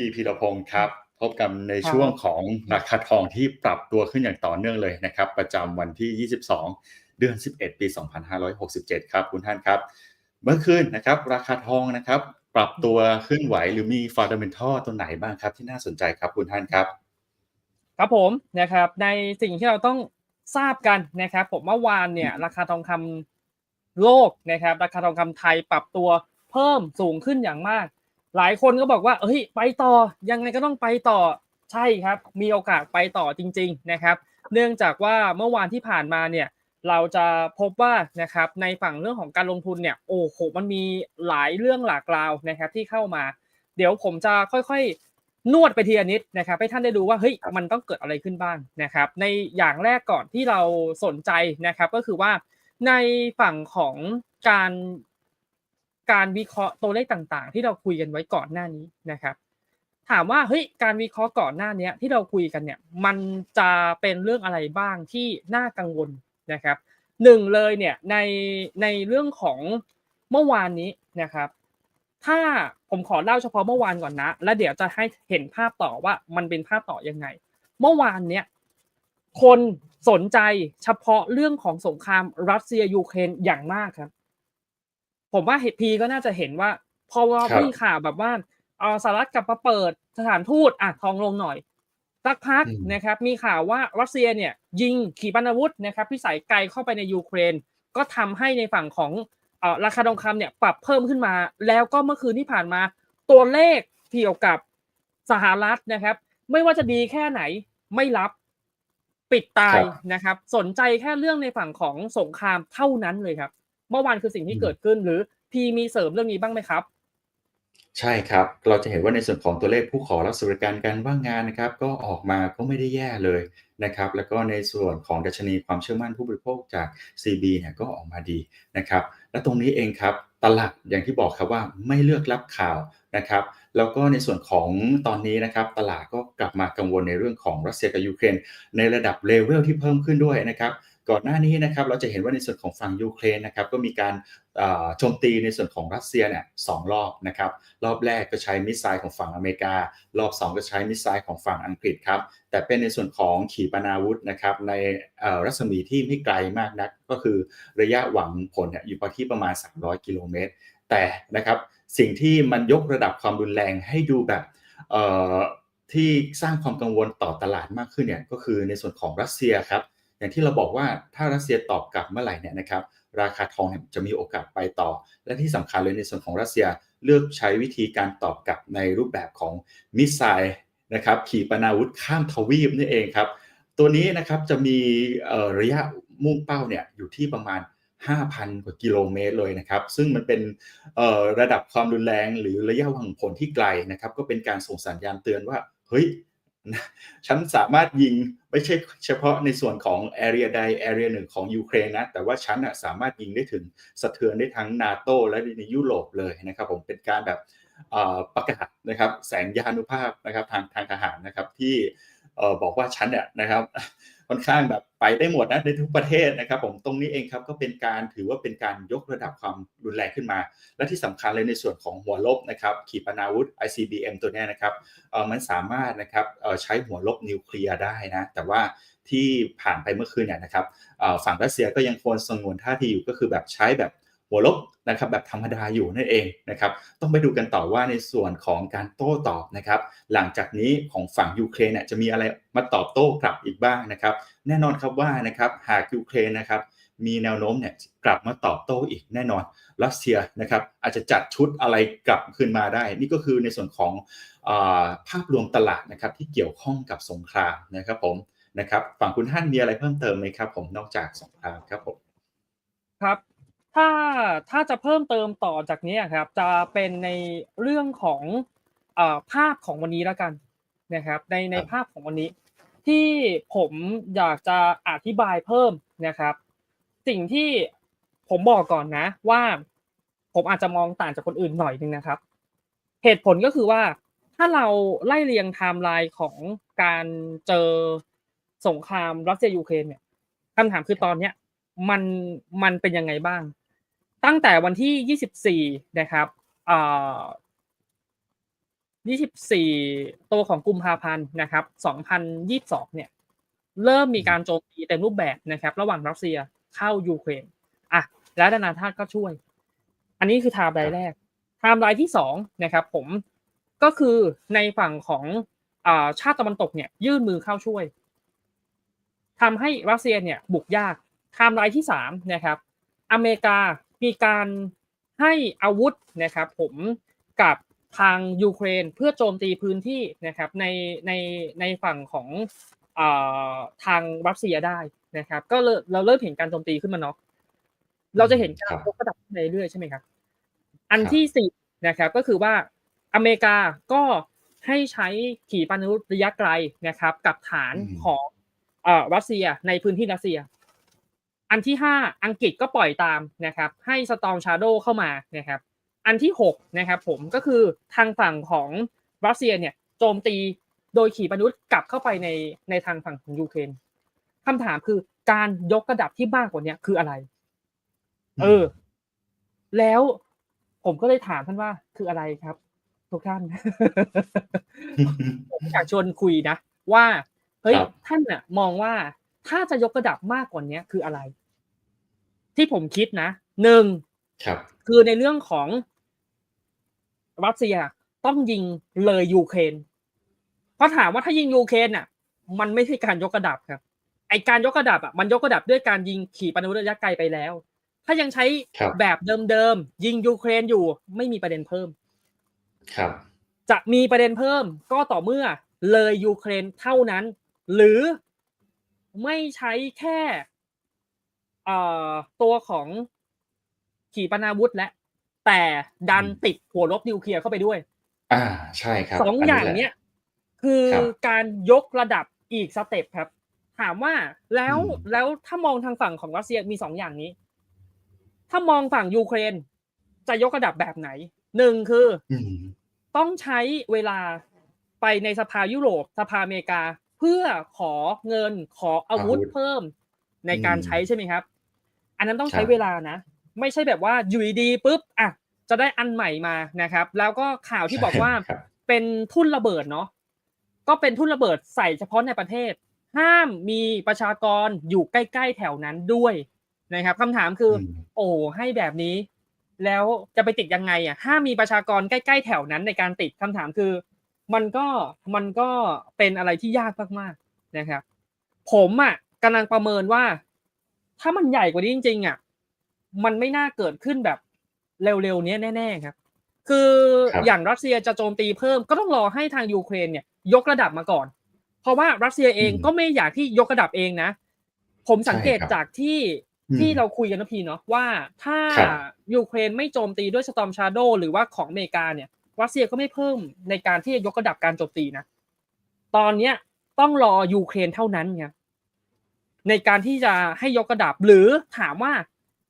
พี่พีรพงศ์ครับ พบกันในครับช่วงของราคาทองที่ปรับตัวขึ้นอย่างต่อเนื่องเลยนะครับ ประจำวันที่ 22 เดือน 11 ปี 2567 ครับ คุณท่านครับ เมื่อคืนนะครับ ราคาทองนะครับ ปรับตัวขึ้นไหวหรือมีฟันดัมเ n ทัลตัวไหนบ้างครับ ที่น่าสนใจครับคุณท่านครับ ครับผมนะครับ ในสิ่งที่เราต้องทราบกันนะครับ ผมเมื่อวานเนี่ยราคาทองคำโลกนะครับ ราคาทองคำไทยปรับตัวเพิ่มสูงขึ้นอย่างมาก หลายคนก็บอกว่าเฮ้ยไปต่อยังไงก็ต้องไปต่อใช่ครับ มีโอกาสไปต่อจริง ๆนะครับ เนื่องจากว่าเมื่อวานที่ผ่านมาเนี่ยเราจะพบว่านะครับในฝั่งเรื่องของการลงทุนเนี่ยโอ้โหมันมีหลายเรื่องหลากราวนะครับที่เข้ามา เดี๋ยวผมจะค่อยๆนวดไปทีละนิดนะครับให้ท่านได้ดูว่าเฮ้ยครับมันต้องเกิดอะไรขึ้นบ้างนะครับ ในอย่างแรกก่อนที่เราสนใจนะครับก็คือว่าในฝั่งของการ การวิเคราะห์ตัวเลขต่างๆ ที่เราคุยกันไว้ก่อนหน้านี้นะครับ ถามว่าเฮ้ยการวิเคราะห์ก่อนหน้านี้ที่เราคุยกันเนี่ยมันจะเป็นเรื่องอะไรบ้างที่น่ากังวลนะครับหนึ่งเลยเนี่ยในในเรื่องของเมื่อวานนี้นะครับ ถ้าผมขอเล่าเฉพาะเมื่อวานก่อนนะ แล้วเดี๋ยวจะให้เห็นภาพต่อว่ามันเป็นภาพต่อยังไง เมื่อวานเนี้ยคนสนใจเฉพาะเรื่องของสงครามรัสเซียยูเครนอย่างมากครับ ผมว่าเฮดพีก็น่าจะเห็นว่า พอว่าครับมีข่าวแบบว่าเอาสหรัฐกลับมาเปิดสถานทูตอะทองลงหน่อยสักพักอืมนะครับ มีข่าวว่ารัสเซียเนี่ย ยิงขีปนาวุธนะครับพิสัยไกลเข้าไปในยูเครน ก็ทำให้ในฝั่งของเอ่อราคาทองคำเนี่ยปรับเพิ่มขึ้นมา แล้วก็เมื่อคืนที่ผ่านมา ตัวเลขเกี่ยวกับสหรัฐนะครับ ไม่ว่าจะดีแค่ไหนไม่รับปิดตายครับนะครับ สนใจแค่เรื่องในฝั่งของสงครามเท่านั้นเลยครับ เมื่อวานคือสิ่งที่อืมเกิดขึ้นหรือพีมีเสริมเรื่องนี้บ้างไหมครับ ใช่ครับ เราจะเห็นว่าในส่วนของตัวเลขผู้ขอรับสวัสดิการการว่างงานนะครับ ก็ออกมาก็ไม่ได้แย่เลยนะครับ แล้วก็ในส่วนของดัชนีความเชื่อมั่นผู้บริโภคจาก CB เนี่ยก็ออกมาดีนะครับ และตรงนี้เองครับตลาดอย่างที่บอกครับว่าไม่เลือกรับข่าวนะครับ แล้วก็ในส่วนของตอนนี้นะครับ ตลาดก็กลับมากังวลในเรื่องของรัสเซียกับยูเครนในระดับเลเวลที่เพิ่มขึ้นด้วยนะครับ ก่อนหน้านี้นะครับเราจะเห็นว่าในส่วนของฝั่งยูเครนนะครับก็มีการโจมตีในส่วนของรัสเซียเนี่ยสองรอบนะครับรอบแรกก็ใช้มิสไซล์ของฝั่งอเมริกา รอบ 2 ก็ใช้มิสไซล์ของฝั่งอังกฤษครับแต่เป็นในส่วนของขีปนาวุธนะครับในรัศมีที่ไม่ไกลมากนัก ก็คือระยะหวังผลอยู่ที่ประมาณ 300 กิโลเมตร แต่นะครับสิ่งที่มันยกระดับความรุนแรงให้ดูแบบที่สร้างความกังวลต่อตลาดมากขึ้นเนี่ยก็คือในส่วนของรัสเซียครับ อย่างที่เราบอกว่าถ้ารัสเซียตอบกลับเมื่อไหร่เนี่ยนะครับราคาทองเนี่ยจะมีโอกาสไปต่อ และที่สำคัญเลยในส่วนของรัสเซียเลือกใช้วิธีการตอบกลับในรูปแบบของมิสไซล์นะครับขีปนาวุธข้ามทวีปนี่เองครับ ตัวนี้นะครับจะมีระยะมุ่งเป้าเนี่ยอยู่ที่ประมาณ 5,000 กว่ากิโลเมตรเลยนะครับ ซึ่งมันเป็นระดับความรุนแรงหรือระยะหวังผลที่ไกลนะครับ ก็เป็นการส่งสัญญาณเตือนว่า เฮ้ย ฉันสามารถยิงไม่ใช่เฉพาะในส่วนของแอเรียใดแอเรียหนึ่งของยูเครนนะ แต่ว่าฉันสามารถยิงได้ถึงสะเทือนได้ทั้งนาโตและในยุโรปเลยนะครับ ผมเป็นการแบบประกาศนะครับแสงยานุภาพนะครับทางทางทหารนะครับที่บอกว่าฉันเนี่ยนะครับ ค่อนข้างแบบไปได้หมดนะในทุกประเทศนะครับผมตรงนี้เองครับก็เป็นการถือว่าเป็นการยกระดับความรุนแรงขึ้นมา และที่สำคัญเลยในส่วนของหัวลบนะครับขีปนาวุธ ICBM ตัวนี้นะครับเออมันสามารถนะครับเออใช้หัวลบนิวเคลียร์ได้นะแต่ว่าที่ผ่านไปเมื่อคืนเนี่ยนะครับฝั่งรัสเซียก็ยังคงสงวนท่าทีอยู่ก็คือแบบใช้แบบ หัวลบนะครับแบบธรรมดาอยู่นั่นเองนะครับต้องไปดูกันต่อว่าในส่วนของการโต้ตอบนะครับหลังจากนี้ของฝั่งยูเครนเนี่ยจะมีอะไรมาตอบโต้กลับอีกบ้างนะครับแน่นอนครับว่านะครับหากยูเครนนะครับมีแนวโน้มเนี่ยกลับมาตอบโต้อีกแน่นอนรัสเซียนะครับอาจจะจัดชุดอะไรกลับขึ้นมาได้ นี่ก็คือในส่วนของอภาพรวมตลาดนะครับที่เกี่ยวข้องกับสงครามนะครับผมนะครับฝั่งคุณท่านมีอะไรเพิ่มเติมไหมครับผมนอกจากสงครามครับผมครับ ถ้าถ้าจะเพิ่มเติมต่อจากนี้ครับ จะเป็นในเรื่องของเอ่อภาพของวันนี้แล้วกันนะครับ ในในภาพของวันนี้ ที่ผมอยากจะอธิบายเพิ่มนะครับ สิ่งที่ผมบอกก่อนนะ ว่าผมอาจจะมองต่างจากคนอื่นหน่อยนึงนะครับ เหตุผลก็คือว่าถ้าเราไล่เรียงไทม์ไลน์ของการเจอสงครามรัสเซียยูเครนเนี่ยคำถามคือตอนเนี้ยมันมันเป็นยังไงบ้าง ตั้งแต่วันที่ 24 นะครับเอ่อ24 ตัวของกุมภาพันธ์นะครับ 2022 เนี่ย เริ่มมีการโจมตีเต็มรูปแบบนะครับ ระหว่างรัสเซียเข้ายูเครนอะและนานาชาติก็ช่วย อันนี้คือไทม์ไลน์แรกไทม์ไลน์ที่สองนะครับ ผมก็คือในฝั่งของอชาติตะวันตกเนี่ย ยื่นมือเข้าช่วยทำให้รัสเซียเนี่ยบุกยากไทม์ไลน์ที่สามนะครับ อเมริกา มีการให้อาวุธนะครับผมกับทางยูเครนเพื่อโจมตีพื้นที่นะครับในในในฝั่งของอ่าทางรัสเซียได้นะครับก็เลยเราเริ่มเห็นการโจมตีขึ้นมาเนาะเราจะเห็นการยกระดับในเรื่อยๆใช่ไหมครับ อันที่สี่นะครับก็คือว่าอเมริกาก็ให้ใช้ขีปนาวุธระยะไกลนะครับ กับฐานของเอ่อรัสเซียในพื้นที่รัสเซีย อันที่ห้าอังกฤษก็ปล่อยตามนะครับให้สตองชาโดเข้ามานะครับอันที่หกนะครับผมก็คือทางฝั่งของรัสเซียเนี่ยโจมตีโดยขีปนาวุธกลับเข้าไปในในทางฝั่งของยูเครนคำถามคือการยกระดับที่มากกว่านี้คืออะไร เออ แล้วผมก็เลยถามท่านว่าคืออะไรครับ ทุกท่านผมอยากชวนคุยนะว่าเฮ้ยครับท่านน่ะ มองว่าถ้าจะยกระดับมากกว่านี้คืออะไร ที่ผมคิดนะหนึ่งครับคือในเรื่องของรัสเซียต้องยิงเลยยูเครนเพราะถามว่าถ้ายิงยูเครนอะ มันไม่ใช่การยกระดับครับ ไอการยกระดับอะมันยกระดับด้วยการยิงขีปนาวุธระยะไกลไปแล้ว ถ้ายังใช้ครับแบบเดิมๆยิงยูเครนอยู่ไม่มีประเด็นเพิ่ม ครับ จะมีประเด็นเพิ่มก็ต่อเมื่อเลยยูเครนเท่านั้น หรือไม่ใช้แค่ เอ่อตัวของขีปนาวุธและ แต่ดันอืมติดหัวลบนิวเคลียร์เข้าไปด้วย อ่าใช่ครับสองอย่างแหละเนี้ยคือครับการยกระดับอีกสเต็ปครับ ถามว่าแล้วอืมแล้วถ้ามองทางฝั่งของรัสเซียมีสองอย่างนี้ ถ้ามองฝั่งยูเครน จะยกระดับแบบไหนหนึ่งคืออืมต้องใช้เวลาไปในสภายุโรปสภาอเมริกา เพื่อขอเงินขออาวุธอาวุธเพิ่มในการอืมใช้ใช่ไหมครับ อันนั้นต้องใช้ครับเวลานะ ไม่ใช่แบบว่าอยู่ดีๆปุ๊บอะจะได้อันใหม่มานะครับ แล้วก็ข่าวที่บอกว่าครับเป็นทุ่นระเบิดเนาะก็เป็นทุ่นระเบิดใส่เฉพาะในประเทศ ห้ามมีประชากรอยู่ใกล้ ๆ แถวนั้นด้วยนะครับคำถามคืออมโอ้ให้แบบนี้ แล้วจะไปติดยังไงอะห้ามมีประชากรใกล้ ๆ แถวนั้นในการติดคำถามคือ มันก็มันก็เป็นอะไรที่ยากมากๆนะครับ ผมอะกำลังประเมินว่า ถ้ามันใหญ่กว่านี้จริง ๆอะมันไม่น่าเกิดขึ้นแบบเร็วๆเนี้ยแน่ ๆ ครับ คือครับอย่างรัสเซียจะโจมตีเพิ่มก็ต้องรอให้ทางยูเครนเนี่ย ยกระดับมาก่อน เพราะว่ารัสเซียเองอืมก็ไม่อยากที่ยกระดับเองนะ ผมสังเกตใช่ครับจากที่อืมที่เราคุยกันนะพี่เนาะว่าถ้าครับยูเครนไม่โจมตีด้วยสตอมชาโดหรือว่าของอเมริกาเนี่ย รัสเซียก็ไม่เพิ่มในการที่จะยกระดับการโจมตีนะ ตอนเนี้ยต้องรอยูเครนเท่านั้นไง ในการที่จะให้ยกระดับ หรือถามว่า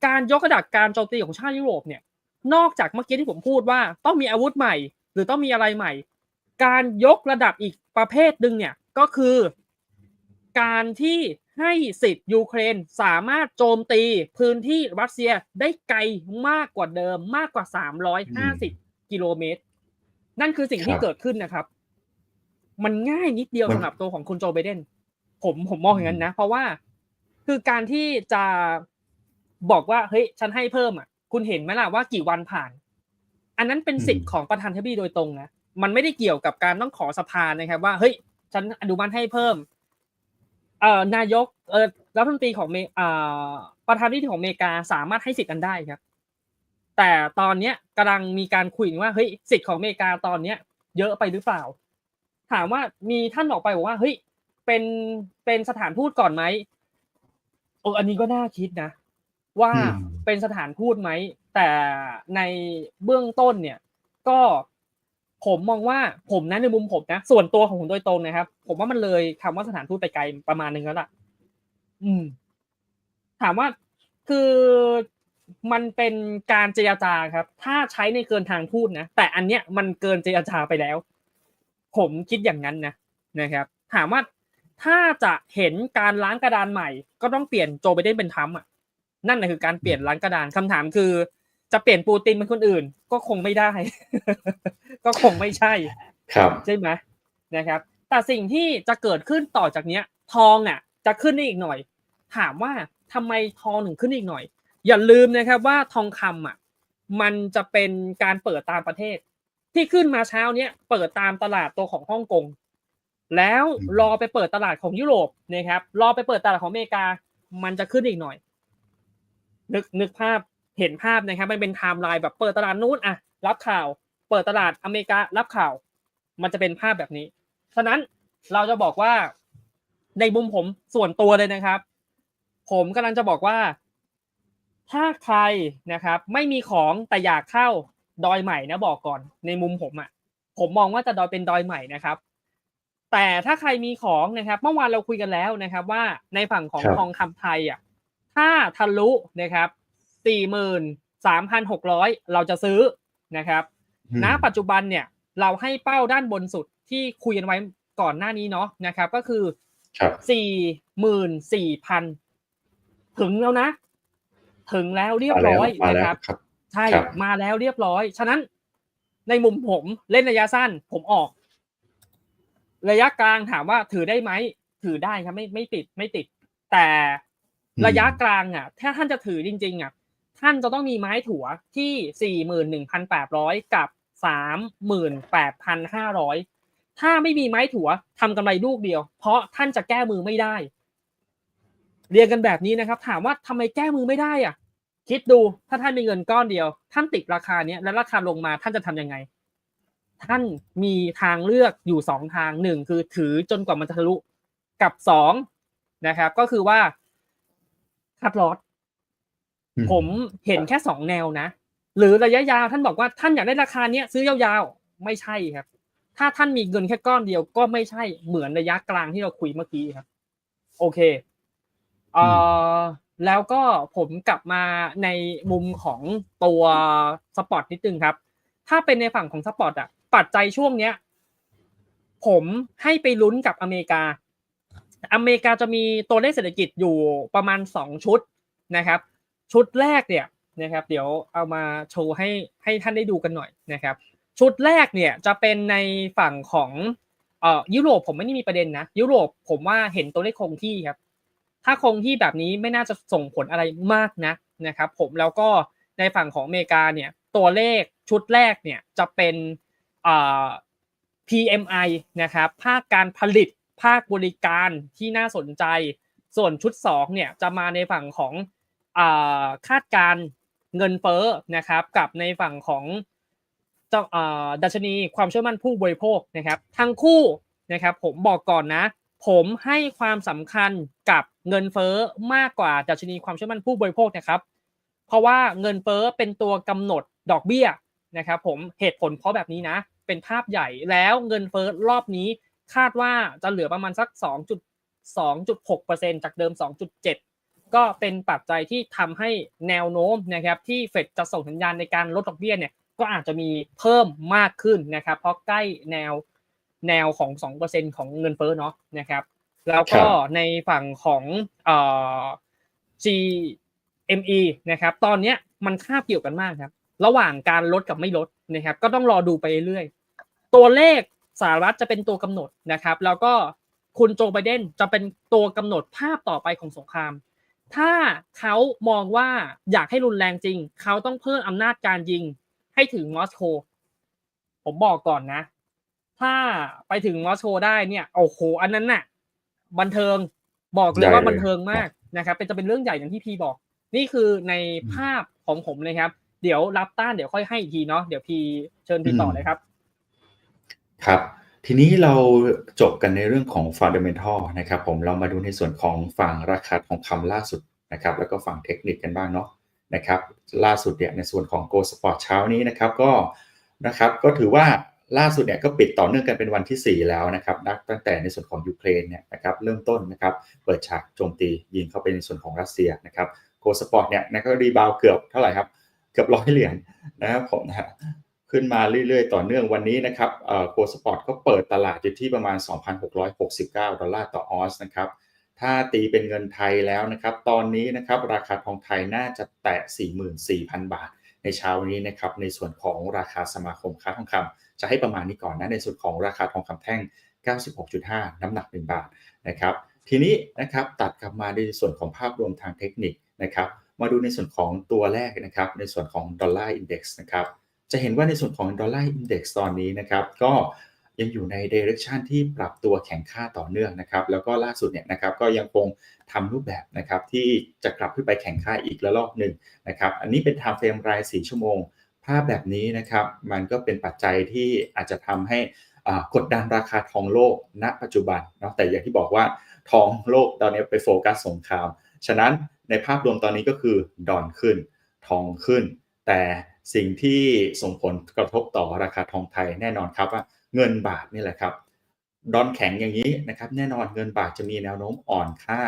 การยกระดับการโจมตีของชาติยุโรปเนี่ย นอกจากเมื่อกี้ที่ผมพูดว่าต้องมีอาวุธใหม่ หรือต้องมีอะไรใหม่ การยกระดับอีกประเภทหนึ่งเนี่ยก็คือ การที่ให้สิทธิ์ยูเครนสามารถโจมตีพื้นที่รัสเซียได้ไกลมากกว่าเดิมมากกว่า 350 กิโลเมตร นั่นคือสิ่งที่ครับเกิดขึ้นนะครับ มันง่ายนิดเดียวมันสำหรับตัวของคุณโจไบเดน ผมผมมองอย่างนั้นนะ เพราะว่าคือการที่จะบอกว่าเฮ้ยฉันให้เพิ่มอะ คุณเห็นไหมล่ะว่ากี่วันผ่าน อันนั้นเป็นสิทธิ์ของประธานธิบดีโดยตรงนะมันไม่ได้เกี่ยวกับการต้องขอสภานะครับว่าเฮ้ยฉันอนุมัติให้เพิ่มเอ่อนายกเอ่อรัฐมนตรีของเมอ่าประธานาธิบดีของอเมริกาสามารถให้สิทธิ์กันได้ครับ แต่ตอนเนี้ยกำลังมีการคุยกันว่าเฮ้ยสิทธิ์ของอเมริกาตอนเนี้ย เยอะไปหรือเปล่า ถามว่ามีท่านออกไปบอกว่าเฮ้ย เป็นเป็นสถานทูตก่อนไหมโอ้อันนี้ก็น่าคิดนะ ว่าอืมเป็นสถานทูตไหม แต่ในเบื้องต้นเนี่ย ก็ผมมองว่าผมนะในมุมผมนะ ส่วนตัวของผมโดยตรงนะครับ ผมว่ามันเลยคำว่าสถานทูตไปไกลประมาณนึงแล้วล่ะ อืม ถามว่าคือมันเป็นการเจรจาครับ ถ้าใช้ในเกินทางทูตนะ แต่อันเนี้ยมันเกินเจรจาไปแล้ว ผมคิดอย่างนั้นนะนะครับ ถามว่า ถ้าจะเห็นการล้างกระดานใหม่ ก็ต้องเปลี่ยนโจไบเดนเป็นทรัมป์อะนั่นแหละคือการเปลี่ยนล้างกระดานคำถามคือ จะเปลี่ยนปูตินเป็นคนอื่น ก็คงไม่ได้ ก็คงไม่ใช่ ครับใช่ไหมนะครับ แต่สิ่งที่จะเกิดขึ้นต่อจากเนี้ย ทองอะ จะขึ้นได้อีกหน่อย ถามว่าทำไมทองถึงขึ้นอีกหน่อย อย่าลืมนะครับว่าทองคำอะ มันจะเป็นการเปิดตามประเทศ ที่ขึ้นมาเช้าเนี้ยเปิดตามตลาดตัวของฮ่องกง แล้วอืมรอไปเปิดตลาดของยุโรปนะครับรอไปเปิดตลาดของอเมริกา มันจะขึ้นอีกหน่อย นึกนึกภาพเห็นภาพนะครับ มันเป็นไทม์ไลน์แบบเปิดตลาดนู้นอะรับข่าว เปิดตลาดอเมริการับข่าว มันจะเป็นภาพแบบนี้ ฉะนั้นเราจะบอกว่าในมุมผมส่วนตัวเลยนะครับ ผมกำลังจะบอกว่า ถ้าใครนะครับ ไม่มีของแต่อยากเข้าดอยใหม่นะบอกก่อน ในมุมผมอะ่ะ ผมมองว่าจะดอยเป็นดอยใหม่นะครับ แต่ถ้าใครมีของนะครับ เมื่อวานเราคุยกันแล้วนะครับ ว่าในฝั่งของครับทองคำไทยอะถ้าทะลุนะครับสี่หมื่นสามพันหกร้อยเราจะซื้อนะครับอืมณปัจจุบันเนี่ยเราให้เป้าด้านบนสุดที่คุยกันไว้ก่อนหน้านี้เนาะนะครับ ก็คือครับสี่หมื่นสี่พันถึงแล้วนะ ถึงแล้วเรียบมาแล้ร้วอยมานะแล้วครับครับ ใช่ครับมาแล้วเรียบร้อย ฉะนั้นในมุมผมเล่นระยะสั้นผมออก ระยะกลางถามว่าถือได้ไหมถือได้ครับไม่ไม่ติดไม่ติด แต่ระยะกลางอะ ถ้าท่านจะถือจริง ๆ อะ ท่านจะต้องมีไม้ถั่วที่สี่หมื่นหนึ่งพันแปดร้อยกับสามหมื่นแปดพันห้าร้อยถ้าไม่มีไม้ถั่วทำกำไรลูกเดียว เพราะท่านจะแก้มือไม่ได้ เรียนกันแบบนี้นะครับ ถามว่าทำไมแก้มือไม่ได้อะ คิดดูถ้าท่านมีเงินก้อนเดียว ท่านติดราคาเนี้ยแล้วราคาลงมาท่านจะทำยังไง ท่านมีทางเลือกอยู่สองทางหนึ่งคือถือจนกว่ามันจะทะลุกับสองนะครับ ก็คือว่าคัดลอตอืผมเห็นแค่สองแนวนะ หรือระยะยาวท่านบอกว่าท่านอยากได้ราคาเนี้ยซื้อยาวๆ ไม่ใช่ครับ ถ้าท่านมีเงินแค่ก้อนเดียวก็ไม่ใช่เหมือนระยะกลางที่เราคุยเมื่อกี้ครับ โอเคเอ่อแล้วก็ผมกลับมาในมุมของตัวสปอร์ตนิดนึงครับ ถ้าเป็นในฝั่งของสปอร์ตอะ ปัจจัยช่วงเนี้ย ผมให้ไปลุ้นกับอเมริกา อเมริกาจะมีตัวเลขเศรษฐกิจอยู่ประมาณสองชุดนะครับ ชุดแรกเนี่ยนะครับ เดี๋ยวเอามาโชว์ให้ให้ท่านได้ดูกันหน่อยนะครับ ชุดแรกเนี่ยจะเป็นในฝั่งของเอ่อยุโรปผมไม่ได้มีประเด็นนะ ยุโรปผมว่าเห็นตัวเลขคงที่ครับ ถ้าคงที่แบบนี้ไม่น่าจะส่งผลอะไรมากนะนะครับ ผมแล้วก็ในฝั่งของอเมริกาเนี่ยตัวเลขชุดแรกเนี่ยจะเป็น PMI นะครับภาคการผลิตภาคบริการที่น่าสนใจ ส่วนชุด2เนี่ยจะมาในฝั่งของคาดการเงินเฟ้อนะครับกับในฝั่งของดัชนีความเชื่อมั่นผู้บริโภคนะครับทั้งคู่นะครับผมบอกก่อนนะ ผมให้ความสำคัญกับเงินเฟ้อมากกว่าดัชนีความเชื่อมั่นผู้บริโภคนะครับ เพราะว่าเงินเฟ้อเป็นตัวกำหนดดอกเบี้ย นะครับผมเหตุผลเพราะแบบนี้นะ เป็นภาพใหญ่แล้วเงินเฟ้อรอบนี้คาดว่าจะเหลือประมาณสัก 2.2.6%จากเดิม 2.7 ก็เป็นปัจจัยที่ทำให้แนวโน้มนะครับที่เฟดจะส่งสัญญาณในการลดดอกเบี้ยเนี่ยก็อาจจะมีเพิ่มมากขึ้นนะครับ เพราะใกล้แนวแนวของ 2%ของเงินเฟ้อเนาะนะครับ แล้วก็ในฝั่งของเอ่อ GME นะครับ ตอนเนี้ยมันคาบเกี่ยวกันมากครับ ระหว่างการลดกับไม่ลดนะครับ ก็ต้องรอดูไปเรื่อยๆตัวเลขสหรัฐจะเป็นตัวกำหนดนะครับ แล้วก็คุณโจไบเดนจะเป็นตัวกำหนดภาพต่อไปของสงคราม ถ้าเขามองว่าอยากให้รุนแรงจริง เขาต้องเพิ่มอำนาจการยิงให้ถึงมอสโกผมบอกก่อนนะ ถ้าไปถึงมอสโกได้เนี่ยโอ้โหอันนั้นน่ะ บันเทิงบอกเลยว่าใหญ่เลยบันเทิงมากนะครับ เป็นจะเป็นเรื่องใหญ่อย่างที่พี่บอก นี่คือในภาพของผมเลยครับ เดี๋ยวรับต้านเดี๋ยวค่อยให้อีกทีเนาะเดี๋ยวพี่เชิญพี่ต่อเลยครับ ครับ ทีนี้เราจบกันในเรื่องของ Fundamental นะครับผมเรามาดูในส่วนของฝั่งราคาทองคำล่าสุดนะครับ แล้วก็ฝั่งเทคนิคกันบ้างเนาะนะครับล่าสุดเนี่ยในส่วนของ Go Sport เช้านี้นะครับก็นะครับก็ถือว่าล่าสุดเนี่ยก็ปิดต่อเนื่องกันเป็นวันที่ 4 แล้วนะครับนับตั้งแต่ในส่วนของยูเครนเนี่ยนะครับเริ่มต้นนะครับเปิดฉากโจมตียิงเข้าไปในส่วนของรัสเซียนะครับ Go Sport เนี่ยนะก็รีบาวเกือบเท่าไหร่ครับเกือบร้อยเหรียญนะครับผมนะฮะขึ้นมาเรื่อยๆ ต่อเนื่องวันนี้นะครับโกลสปอร์ตก็เปิดตลาดอยู่ที่ประมาณ 2,669 ดอลลาร์ต่อออนซ์นะครับ ถ้าตีเป็นเงินไทยแล้วนะครับ ตอนนี้นะครับราคาทองไทยน่าจะแตะ 44,000 บาท ในเช้านี้นะครับ ในส่วนของราคาสมาคมค้าทองคำจะให้ประมาณนี้ก่อนนะ ในส่วนของราคาทองคำแท่ง 96.5 น้ำหนัก 1 บาทนะครับ ทีนี้นะครับตัดกลับมาในส่วนของภาพรวมทางเทคนิคนะครับ มาดูในส่วนของตัวแรกนะครับ ในส่วนของดอลลาร์อินเด็กซ์นะครับ จะเห็นว่าในส่วนของดอลลาร์อินเด็กซ์ตอนนี้นะครับ ก็ยังอยู่ในเดเร c ชันที่ปรับตัวแข็งค่าต่อเนื่องนะครับ แล้วก็ล่าสุดเนี่ยนะครับก็ยังคงทำรูปแบบนะครับที่จะกลับขึ้นไปแข็งค่าอีกระลอกหนึ่งนะครับ อันนี้เป็น time frame ราย 4 ชั่วโมง ภาพแบบนี้นะครับ มันก็เป็นปัจจัยที่อาจจะทำให้อ่ากดดันราคาทองโลกณ ปัจจุบันเนาะแต่อย่างที่บอกว่าทองโลกตอนนี้ไปโฟกัสสงคราม ฉะนั้นในภาพรวมตอนนี้ก็คือดอนขึ้น ทองขึ้น แต่สิ่งที่ส่งผลกระทบต่อราคาทองไทยแน่นอนครับว่าเงินบาทนี่แหละครับ ดอนแข็งอย่างนี้นะครับแน่นอนเงินบาทจะมีแนวโน้มอ่อนค่า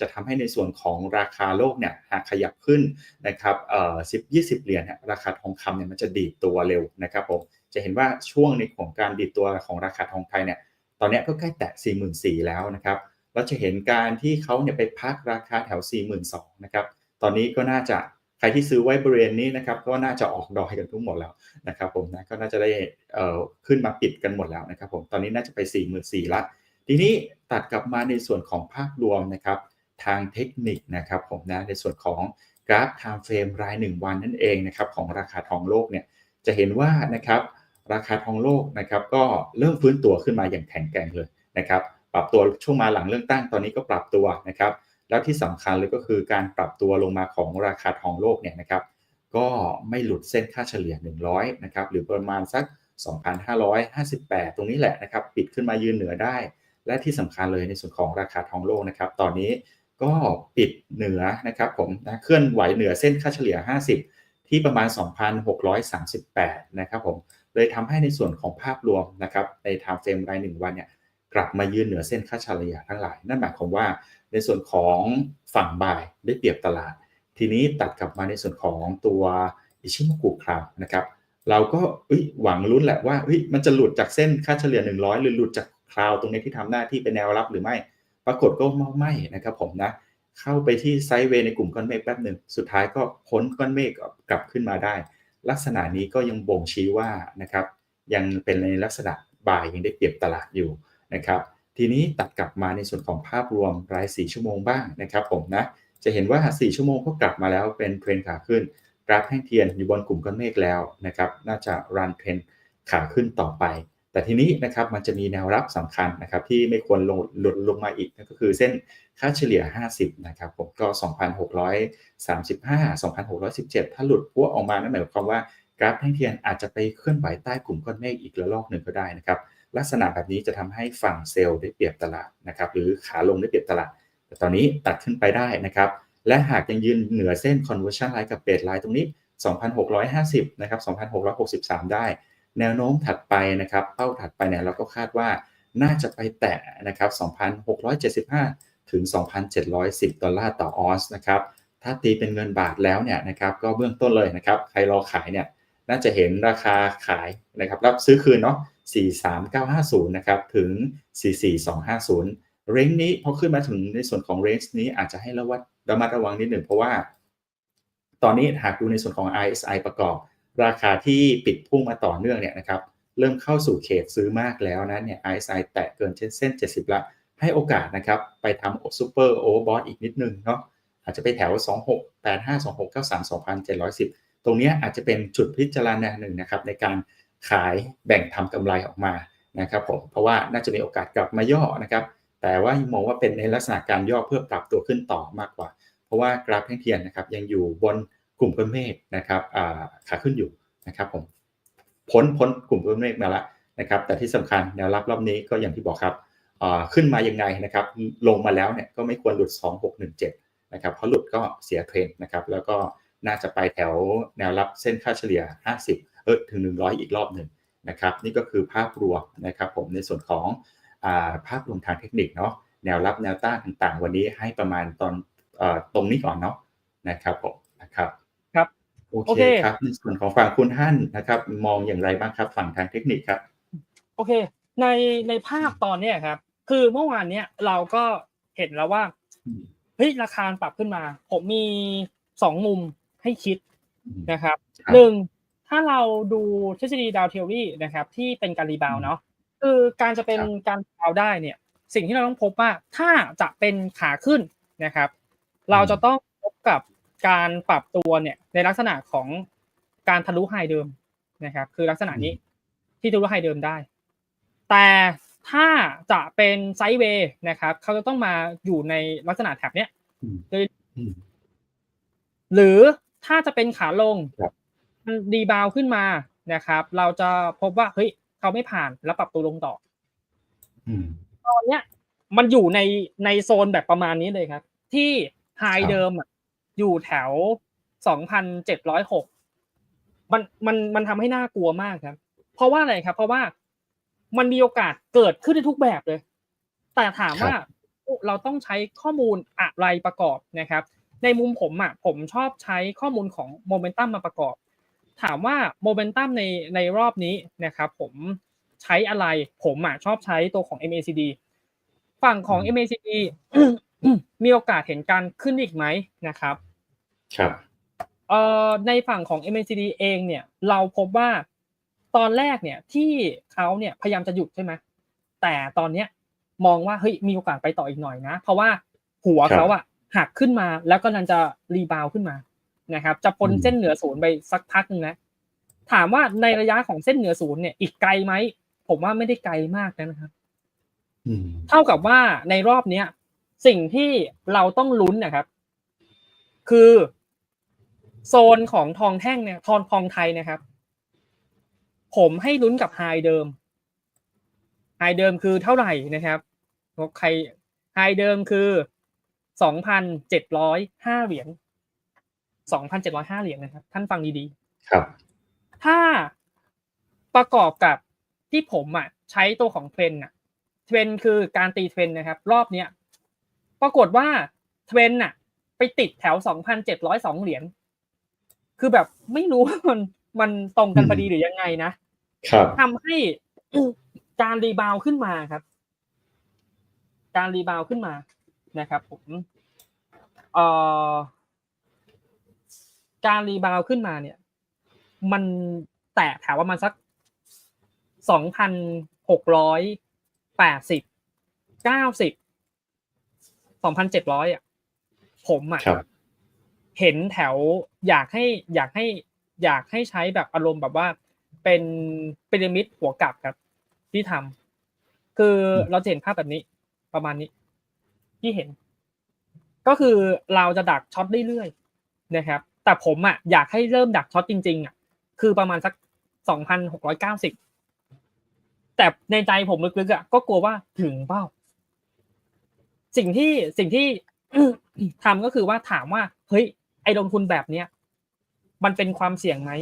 จะทำให้ในส่วนของราคาโลกเนี่ยหากขยับขึ้นนะครับเอ่อสิบยี่สิบเหรียญราคาทองคำเนี่ยมันจะดีดตัวเร็วนะครับผมจะเห็นว่าช่วงในของการดีดตัวของราคาทองไทยเนี่ยตอนนี้ก็ใกล้แตะ 4 4 0 0 0 แล้วนะครับ เราจะเห็นการที่เขาเนี่ยไปพักราคาแถว 4 2 0 0 0นะครับ ตอนนี้ก็น่าจะใครที่ซื้อไว้บริเวณนี้นะครับ ก็น่าจะออกดอยกันทุกหมดแล้วนะครับผมนะก็น่าจะได้เอ่อขึ้นมาปิดกันหมดแล้วนะครับ ผมตอนนี้น่าจะไป 4 4 0 0 0ละทีนี้ตัดกลับมาในส่วนของภาพรวมนะครับทางเทคนิคนะครับผมนะในส่วนของกราฟ time frame ราย 1 วันนั่นเองนะครับของราคาทองโลกเนี่ยจะเห็นว่านะครับราคาทองโลกนะครับก็เริ่มฟื้นตัวขึ้นมาอย่างแข็งแกร่งเลยนะครับ ปรับตัวช่วงมาหลังเลือกตั้งตอนนี้ก็ปรับตัวนะครับ แล้วที่สำคัญเลยก็คือการปรับตัวลงมาของราคาทองโลกเนี่ยนะครับ ก็ไม่หลุดเส้นค่าเฉลี่ย 100 นะครับ หรือประมาณสัก 2,558 ตรงนี้แหละนะครับ ปิดขึ้นมายืนเหนือได้ และที่สำคัญเลยในส่วนของราคาทองโลกนะครับ ตอนนี้ก็ปิดเหนือนะครับผมนะเคลื่อนไหวเหนือเส้นค่าเฉลี่ย 50 ที่ประมาณ 2,638 นะครับผมเลยทำให้ในส่วนของภาพรวมนะครับใน time frame ราย1วันเนี่ย กลับมายืนเหนือเส้นค่าเฉลี่ยทั้งหลาย นั่นหมายความว่าในส่วนของฝั่งบ่ายได้เปรียบตลาด ทีนี้ตัดกลับมาในส่วนของตัวอิชิโมกุคราวนะครับเราก็หวังลุ้นแหละว่ามันจะหลุดจากเส้นค่าเฉลี่ย 100 หรือหลุดจากคราวตรงนี้ที่ทำหน้าที่เป็นแนวรับหรือไม่ ปรากฏก็ไม่นะครับผมนะเข้าไปที่ไซด์เวย์ในกลุ่มก้อนเมฆแป๊บหนึ่งสุดท้ายก็พ้นก้อนเมฆกลับขึ้นมาได้ ลักษณะนี้ก็ยังบ่งชี้ว่านะครับยังเป็นในลักษณะบ่ายยังได้เปรียบตลาดอยู่ นะครับทีนี้ตัดกลับมาในส่วนของภาพรวมราย 4 ชั่วโมงบ้างนะครับผมนะจะเห็นว่า 4 ชั่วโมงก็กลับมาแล้วเป็นเทรนขาขึ้น กราฟแท่งเทียนอยู่บนกลุ่มก้อนเมฆแล้วนะครับน่าจะรันเทรนขาขึ้นต่อไป แต่ทีนี้นะครับมันจะมีแนวรับสำคัญนะครับที่ไม่ควรลงหลุดลงมาอีกนั่นก็คือเส้นค่าเฉลี่ย 50 นะครับผมก็ 2,635 2,617 ถ้าหลุดพวกออกมานั่นหมายความว่ากราฟแท่งเทียนอาจจะไปเคลื่อนไหวใต้กลุ่มก้อนเมฆอีกระลอกหนึ่งก็ได้นะครับ ลักษณะแบบนี้จะทำให้ฝั่งเซลล์ได้เปรียบตลาดนะครับหรือขาลงได้เปรียบตลาด แต่ตอนนี้ตัดขึ้นไปได้นะครับและหากยังยืนเหนือเส้น conversion line กับเบสไลน์ตรงนี้ 2,650นะครับ2,663 ได้ แนวโน้มถัดไปนะครับเป้าถัดไปเนี่ยเราก็คาดว่าน่าจะไปแตะนะครับ2,675 ถึง 2,710 ดอลลาร์ต่อออนซ์นะครับถ้าตีเป็นเงินบาทแล้วเนี่ยนะครับก็เบื้องต้นเลยนะครับใครรอขายเนี่ยน่าจะเห็นราคาขายนะครับรับซื้อคืนเนาะ 43950 นะครับถึง 44250 เรนจ์นี้พอขึ้นมาถึงในส่วนของเรนจ์นี้อาจจะให้ระวัดระมัดระวังนิดหนึ่งเพราะว่า ตอนนี้หากดูในส่วนของ RSI ประกอบ ราคาที่ปิดพุ่งมาต่อเนื่องเนี่ยนะครับเริ่มเข้าสู่เขตซื้อมากแล้วนะเนี่ย RSI แตะเกินเส้น 70 ละให้โอกาสนะครับไปทำซูเปอร์โอเวอร์บอทอีกนิดนึงเนาะอาจจะไปแถว 2685 2693 2710 ตรงนี้อาจจะเป็นจุดพิจารณาหนึ่งนะครับในการ ขายแบ่งทำกำไรออกมานะครับผมเพราะว่าน่าจะมีโอกาสกลับมาย่อนะครับ แต่ว่ามองว่าเป็นในลักษณะการย่อเพื่อปรับตัวขึ้นต่อมากกว่า เพราะว่ากราฟแท่งเทียนนะครับยังอยู่บนกลุ่มก้อนเมฆนะครับขาขึ้นอยู่นะครับผมพ้นพ้นกลุ่มก้อนเมฆมาแล้วนะครับแต่ที่สำคัญแนวรับรอบนี้ก็อย่างที่บอกครับขึ้นมายังไงนะครับลงมาแล้วเนี่ยก็ไม่ควรหลุด 2617นะครับเพราะหลุดก็เสียเทรนนะครับแล้วก็น่าจะไปแถวแนวรับเส้นค่าเฉลี่ย 50เออถึง 100 อีกรอบหนึ่งนะครับนี่ก็คือภาพรวมนะครับผมในส่วนของภาพรวมทางเทคนิคเนาะแนวรับแนวต้านต่างๆ วันนี้ให้ประมาณตอนตรงนี้ก่อนเนาะนะครับผมนะครับครับโอเคครับในส่วนของฝั่งคุณท่านนะครับ มองอย่างไรบ้างครับฝั่งทางเทคนิคครับโอเค ในในภาพตอนเนี้ยครับ คือเมื่อวานเนี้ยเราก็เห็นแล้วว่าเฮ้ยราคาปรับขึ้นมา ผมมีสองมุมให้คิดนะครับหนึ่ง ถ้าเราดูทฤษฎีดาวเทอรี่นะครับ ที่เป็นการรีบาวด์เนาะคือการจะเป็นครับการดาวได้เนี่ย สิ่งที่เราต้องพบว่าถ้าจะเป็นขาขึ้นนะครับ เราจะต้องพบกับการปรับตัวเนี่ยในลักษณะของการทะลุไฮเดิมนะครับ คือลักษณะนี้ที่ทะลุไฮเดิมได้ แต่ถ้าจะเป็นไซด์เวย์นะครับ เขาจะต้องมาอยู่ในลักษณะแถบเนี้ยอืมโดยอืมหรือถ้าจะเป็นขาลงครับ มันรีบาวด์ขึ้นมานะครับ เราจะพบว่าเฮ้ยเขาไม่ผ่านแล้วปรับตัวลงต่ออืมตอนเนี้ย มันอยู่ในในโซนแบบประมาณนี้เลยครับ ที่ไฮครับเดิมอะอยู่แถวสองพันเจ็ดร้อยหกมันมันมันทำให้น่ากลัวมากครับ เพราะว่าอะไรครับ เพราะว่ามันมีโอกาสเกิดขึ้นในทุกแบบเลย แต่ถามว่าเราต้องใช้ข้อมูลอะไรประกอบนะครับ ในมุมผมอะผมชอบใช้ข้อมูลของโมเมนตัมมาประกอบ ถามว่าโมเมนตัมในในรอบนี้นะครับผมใช้อะไรผมอะชอบใช้ตัวของ MACD ฝั่งของอืม MACD มีโอกาสเห็นการขึ้นอีกไหมนะครับ ครับเอ่อในฝั่งของ MACD เองเนี่ย เราพบว่าตอนแรกเนี่ยที่เขาเนี่ยพยายามจะหยุดใช่ไหมแต่ตอนเนี้ยมองว่าเฮ้ยมีโอกาสไปต่ออีกหน่อยนะ เพราะว่าหัวครับเขาอะหักขึ้นมาแล้วก็นันจะรีบาวด์ขึ้นมา นะครับ จะพ้นอืมเส้นเหนือศูนย์ไปสักพักหนึ่งนะถามว่าในระยะของเส้นเหนือศูนย์เนี่ยอีกไกลไหมผมว่าไม่ได้ไกลมากนะครับอืมเท่ากับว่าในรอบเนี้ยสิ่งที่เราต้องลุ้นนะครับ คือ โซนของทองแท่งเนี่ยทองทองไทยนะครับ ผมให้ลุ้นกับไฮเดิมไฮเดิมคือเท่าไหร่นะครับใครไฮเดิมคือสองพันเจ็ดร้อยห้าเหรียญ สองพันเจ็ดร้อยห้าเหรียญนะครับ ท่านฟังดีๆ ครับ ถ้าประกอบกับที่ผมอะใช้ตัวของเทรนด์อะ เทรนด์คือการตีเทรนด์นะครับ รอบเนี้ยปรากฏว่าเทรนด์อะ ไปติดแถวสองพันเจ็ดร้อยสองเหรียญ คือแบบไม่รู้ว่ามันมันตรงกันพอดีหรือยังไงนะครับทำให้การรีบาวด์ขึ้นมาครับ การรีบาวด์ขึ้นมานะครับ ผม เอ่อ การรีบาวด์ขึ้นมาเนี่ย มันแตะแถวประมาณสักสองพันหกร้อยแปดสิบเก้าสิบสองพันเจ็ดร้อยอะ ผมอะครับเห็นแถวอยากให้อยากให้อยากให้ใช้แบบอารมณ์แบบว่าเป็นพีระมิดหัวกลับครับ ที่ทำคือเราจะเห็นภาพแบบนี้ ประมาณนี้ที่เห็น ก็คือเราจะดักช็อตเรื่อยๆนะครับ แต่ผมอะอยากให้เริ่มดักช็อตจริง ๆอะคือประมาณสักสองพันหกร้อยเก้าสิบแต่ในใจผมลึกๆอะก็กลัวว่าถึงเป้า สิ่งที่สิ่งที่ทำก็คือว่าถามว่า เฮ้ย ไอ้ลงทุนแบบเนี้ยมันเป็นความเสี่ยงไหม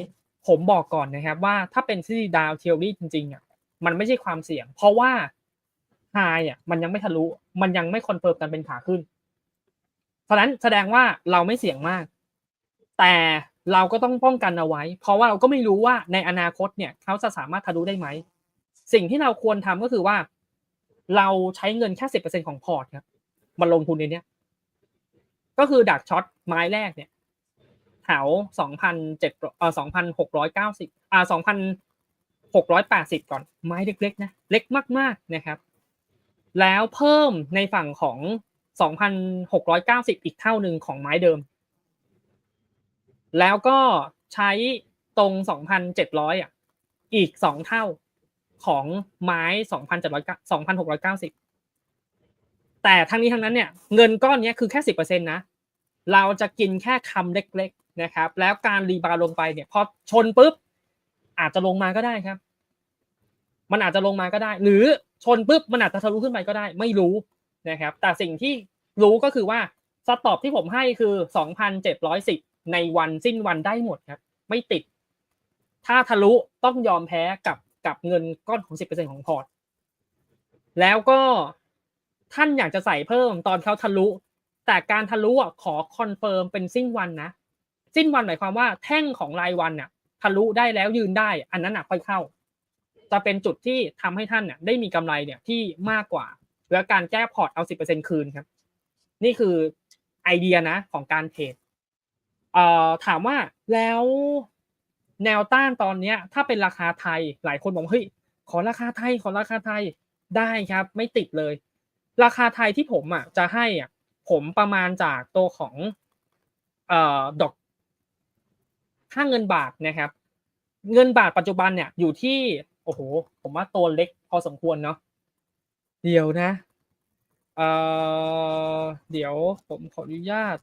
ผมบอกก่อนนะครับ ว่าถ้าเป็นทฤษฎีดาวเทอรี่จริงๆอะมันไม่ใช่ความเสี่ยง เพราะว่าไฮอะมันยังไม่ทะลุ มันยังไม่คอนเฟิร์มกันเป็นขาขึ้น เพราะฉะนั้นแสดงว่าเราไม่เสี่ยงมาก แต่เราก็ต้องป้องกันเอาไว้ เพราะว่าเราก็ไม่รู้ว่าในอนาคตเนี่ยเขาจะสามารถทะลุได้ไหม สิ่งที่เราควรทำก็คือว่า เราใช้เงินแค่สิบเปอร์เซ็นของพอร์ตครับมาลงทุนในเนี้ยก็คือดักช็อตไม้แรกเนี่ยแถวสองพันเจ็ดเอ่อสองพันหกร้อยเก้าสิบอ่าสองพันหกร้อยแปดสิบก่อนไม้เล็กๆนะเล็กมากๆนะครับ แล้วเพิ่มในฝั่งของสองพันหกร้อยเก้าสิบอีกเท่าหนึ่งของไม้เดิม แล้วก็ใช้ตรง 2,700อะอีกสองเท่าของไม้2,700 2,690 แต่ทั้งนี้ทั้งนั้นเนี่ยเงินก้อนนี้คือแค่ 10%นะ เราจะกินแค่คำเล็กๆนะครับ แล้วการรีบาลงไปเนี่ยพอชนปุ๊บอาจจะลงมาก็ได้ครับ มันอาจจะลงมาก็ได้ หรือชนปุ๊บมันอาจจะทะลุขึ้นไปก็ได้ ไม่รู้นะครับ แต่สิ่งที่รู้ก็คือว่าสต็อปที่ผมให้คือ 2,710 ในวันสิ้นวันได้หมดครับ ไม่ติด ถ้าทะลุต้องยอมแพ้กับกับเงินก้อนของสิบเปอร์เซ็นของพอร์ต แล้วก็ท่านอยากจะใส่เพิ่มตอนเขาทะลุ แต่การทะลุอะขอคอนเฟิร์มเป็นสิ้นวันนะ สิ้นวันหมายความว่าแท่งของรายวันน่ะทะลุได้แล้วยืนได้ อันนั้นน่ะค่อยเข้า จะเป็นจุดที่ทำให้ท่านน่ะได้มีกำไรเนี่ยที่มากกว่า แล้วการแก้พอร์ตเอาสิบเปอร์เซ็นคืนครับ นี่คือไอเดียนะของการเทรด เอ่อถามว่าแล้วแนวต้านตอนเนี้ย ถ้าเป็นราคาไทยหลายคนบอกเฮ้ยขอราคาไทยขอราคาไทยได้ครับ ไม่ติดเลย ราคาไทยที่ผมอะจะให้อะผมประมาณจากตัวของเอ่อดอกค่าเงินบาทนะครับ เงินบาทปัจจุบันเนี่ยอยู่ที่โอ้โห ผมว่าตัวเล็กพอสมควรเนาะเดี๋ยวนะเอ่อเดี๋ยวผมขออนุญาต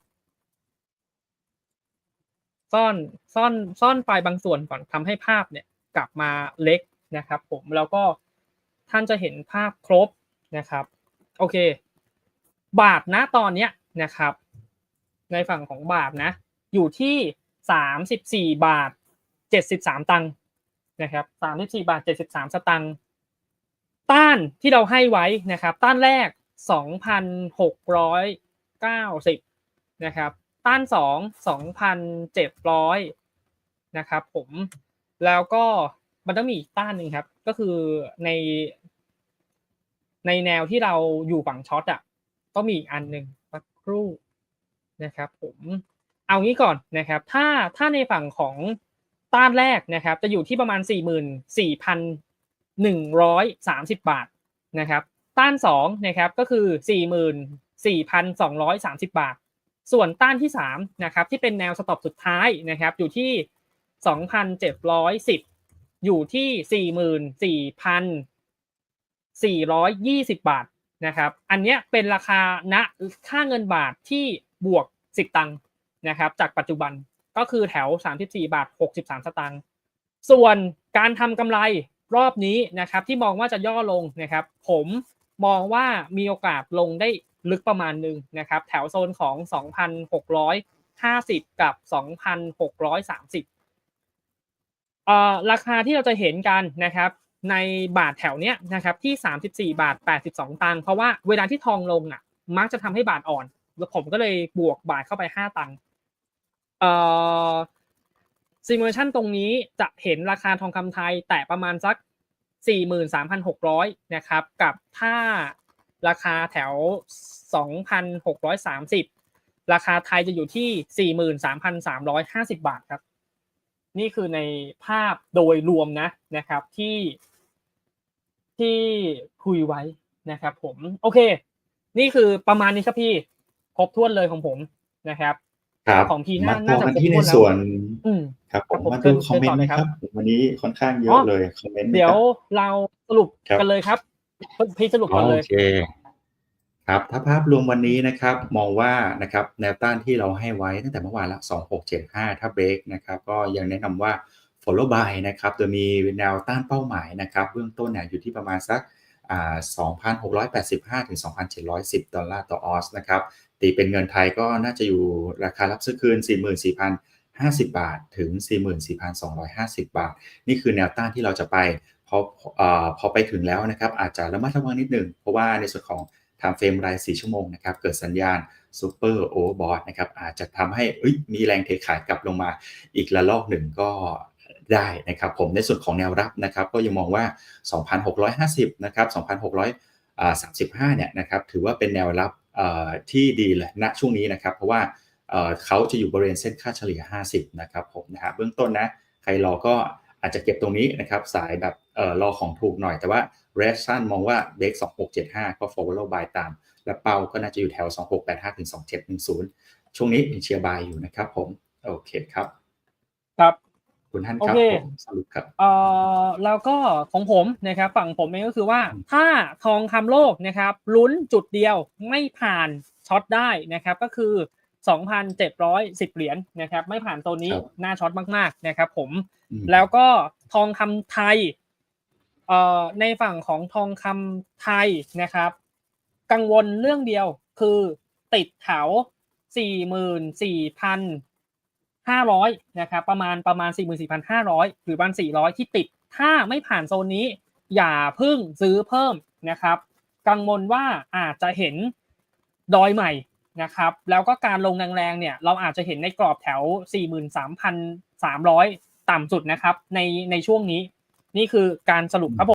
ซ่อนซ่อนซ่อนไฟล์บางส่วนก่อนทำให้ภาพเนี่ยกลับมาเล็กนะครับ ผมแล้วก็ท่านจะเห็นภาพครบนะครับโอเค บาทนะตอนเนี้ยนะครับ ในฝั่งของบาทนะ อยู่ที่สามสิบสี่บาทเจ็ดสิบสามตังค์นะครับสามสิบสี่บาทเจ็ดสิบสามสตังค์ต้านที่เราให้ไว้นะครับ ต้านแรกสองพันหกร้อยเก้าสิบนะครับ ต้านสองสองพันเจ็ดร้อยนะครับผมแล้วก็มันต้องมีอีกต้านหนึ่งครับ ก็คือใน ในแนวที่เราอยู่ฝั่งช็อตอะก็มีอีกอันหนึ่งสักครู่นะครับ ผมเอางี้ก่อนนะครับ ถ้าถ้าในฝั่งของต้านแรกนะครับ จะอยู่ที่ประมาณสี่หมื่นสี่พันหนึ่งร้อยสามสิบบาทนะครับ ต้านสองนะครับก็คือสี่หมื่นสี่พันสองร้อยสามสิบบาท ส่วนต้านที่สามนะครับที่เป็นแนวสต็อปสุดท้ายนะครับอยู่ที่สองพันเจ็ดร้อยสิบอยู่ที่สี่หมื่นสี่พัน420 บาทนะครับอันนี้เป็นราคาณค่าเงินบาทที่บวก 10 ตังค์นะครับจากปัจจุบันก็คือแถว 34 บาท 63 สตางค์ส่วนการทำกำไรรอบนี้นะครับที่มองว่าจะย่อลงนะครับผมมองว่ามีโอกาสลงได้ ลึกประมาณหนึ่งนะครับ แถวโซนของ 2,650 กับ 2,630เอ่อราคาที่เราจะเห็นกันนะครับ ในบาทแถวเนี้ยนะครับที่ 34 บาท 82 ตังค์เพราะว่าเวลาที่ทองลงอะ มักจะทำให้บาทอ่อนแล้วผมก็เลยบวกบาทเข้าไป 5 ตังค์เอ่อซิมูเลชันตรงนี้จะเห็นราคาทองคำไทยแต่ประมาณสัก 43,600 นะครับ กับถ้า ราคาแถว 2,630 ราคาไทยจะอยู่ที่ 43,350 บาทครับ นี่คือในภาพโดยรวมนะนะครับที่ที่คุยไว้นะครับผมโอเค นี่คือประมาณนี้ครับพี่ครบถ้วนเลยของผมนะครับครับของพี่มาน่าต่อน่าจะกันที่ครบถ้วนแล้วในส่วนอืมครับผมครับผมมาดูเชิญคอมเมนต์เชิญต่อนะเลยคครัรับบวันนี้ค่อนข้างเยอ๋อะอเลยคอมเมนต์นะเดี๋ยควรับเราสรุปครับกันเลยครับ พี่สรุปก่อนเลยโอเคครับถ้าภาพรวมวันนี้นะครับมองว่านะครับแนวต้านที่เราให้ไว้ตั้งแต่เมื่อวานละ 2675 ถ้าเบรกนะครับก็ยังแนะนำว่า follow by นะครับโดยมีแนวต้านเป้าหมายนะครับเบื้องต้นเนี่ยอยู่ที่ประมาณสักอ่า2,685 ถึง 2,710 ดอลลาร์ต่อออสนะครับตีเป็นเงินไทยก็น่าจะอยู่ราคารับซื้อคืน 44,050 บาท ถึง 44,250 บาท นี่คือแนวต้านที่เราจะไป พออพอไปถึงแล้วนะครับอาจจะระมัดระวังนิดหนึ่งเพราะว่าในส่วนของ time frame ราย4ชั่วโมงนะครับเกิดสัญญาณ super overbought นะครับอาจจะทำให้มีแรงเทขายกลับลงมาอีกระลอกหนึ่งก็ได้นะครับผมในส่วนของแนวรับนะครับก็ยังมองว่า 2,650นะครับ2,635เนี่ยนะครับถือว่าเป็นแนวรับที่ดีเลยณช่วงนี้นะครับเพราะว่าเอ่อเขาจะอยู่บริเวณเส้นค่าเฉลี่ย 50 นะครับผมนะฮะเบื้องต้นนะใครรอก็ อาจจะเก็บตรงนี้นะครับสายแบบเอ่อรอของถูกหน่อย แต่ว่า r e s ชั่นมองว่าเบรก2675 ก็ follow by ตาม และเป้าก็น่าจะอยู่แถว 2685ถึง2710 ช่วงนี้เป็นเชียร์บายอยู่นะครับผม โอเคครับ ครับคุณท่านครับโอเคผมสรุปครับเอ่อแล้วก็ของผมนะครับ ฝั่งผมเองก็คือว่าอืมถ้าทองคำโลกนะครับลุ้นจุดเดียวไม่ผ่านช็อตได้นะครับก็คือ 2,710 เหรียญนะครับไม่ผ่านตัวนี้ครับน่าช็อตมากๆนะครับผมอืมแล้วก็ทองคำไทยเอ่อในฝั่งของทองคำไทยนะครับ กังวลเรื่องเดียวคือติดแถวสี่หมื่นสี่พันห้าร้อยนะครับประมาณประมาณสี่หมื่นสี่พันห้าร้อยหรือประมาณสี่ร้อยที่ติดถ้าไม่ผ่านโซนนี้ อย่าเพึ่งซื้อเพิ่มนะครับ กังวลว่าอาจจะเห็นดอยใหม่ นะครับ แล้วก็การลงแรงๆเนี่ยเราอาจจะเห็นในกรอบแถว 43,300 ต่ำสุดนะครับในในช่วงนี้ นี่คือการสรุปครับผม